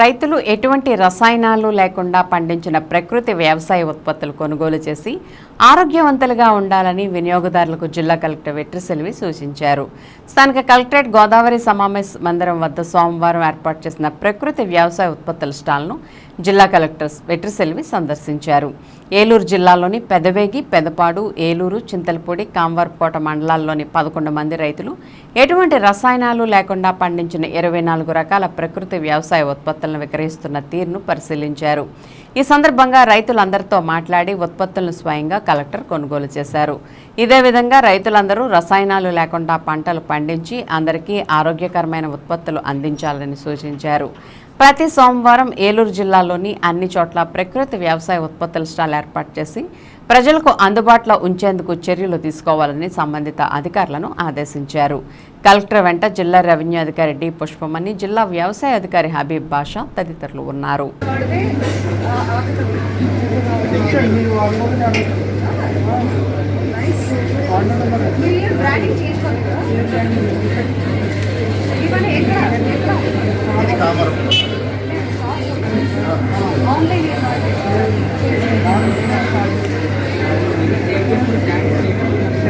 రైతులు ఎటువంటి రసాయనాలు లేకుండా పండించిన ప్రకృతి వ్యవసాయ ఉత్పత్తులు కొనుగోలు చేసి ఆరోగ్యవంతులుగా ఉండాలని వినియోగదారులకు జిల్లా కలెక్టర్ వెట్రిసెల్వి సూచించారు. స్థానిక కలెక్టరేట్ గోదావరి సమావేశ మందిరం వద్ద సోమవారం ఏర్పాటు చేసిన ప్రకృతి వ్యవసాయ ఉత్పత్తుల స్టాల్ను జిల్లా కలెక్టర్ వెట్రిసెల్వి సందర్శించారు. ఏలూరు జిల్లాలోని పెదవేగి పెదపాడు ఏలూరు చింతలపూడి కాంవర్కోట మండలాల్లోని పదకొండు మంది రైతులు ఎటువంటి రసాయనాలు లేకుండా పండించిన ఇరవై నాలుగు రకాల ప్రకృతి వ్యవసాయ ఉత్పత్తులను విక్రయిస్తున్న తీరును పరిశీలించారు. ఈ సందర్భంగా రైతులందరితో మాట్లాడి ఉత్పత్తులను స్వయంగా కలెక్టర్ కొనుగోలు చేశారు. ఇదే విధంగా రైతులందరూ రసాయనాలు లేకుండా పంటలు పండించి అందరికీ ఆరోగ్యకరమైన ఉత్పత్తులు అందించాలని సూచించారు. ప్రతి సోమవారం ఏలూరు జిల్లాలోని అన్ని చోట్ల ప్రకృతి వ్యవసాయ ఉత్పత్తుల స్టాల్ ఏర్పాటు చేసి ప్రజలకు అందుబాటులో ఉంచేందుకు చర్యలు తీసుకోవాలని సంబంధిత అధికారులను ఆదేశించారు. కలెక్టర్ వెంట జిల్లా రెవెన్యూ అధికారి డి. పుష్పమణి జిల్లా వ్యవసాయ అధికారి హబీబ్ బాషా తదితరులు ఉన్నారు. ఆన్లైన్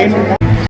ಏನು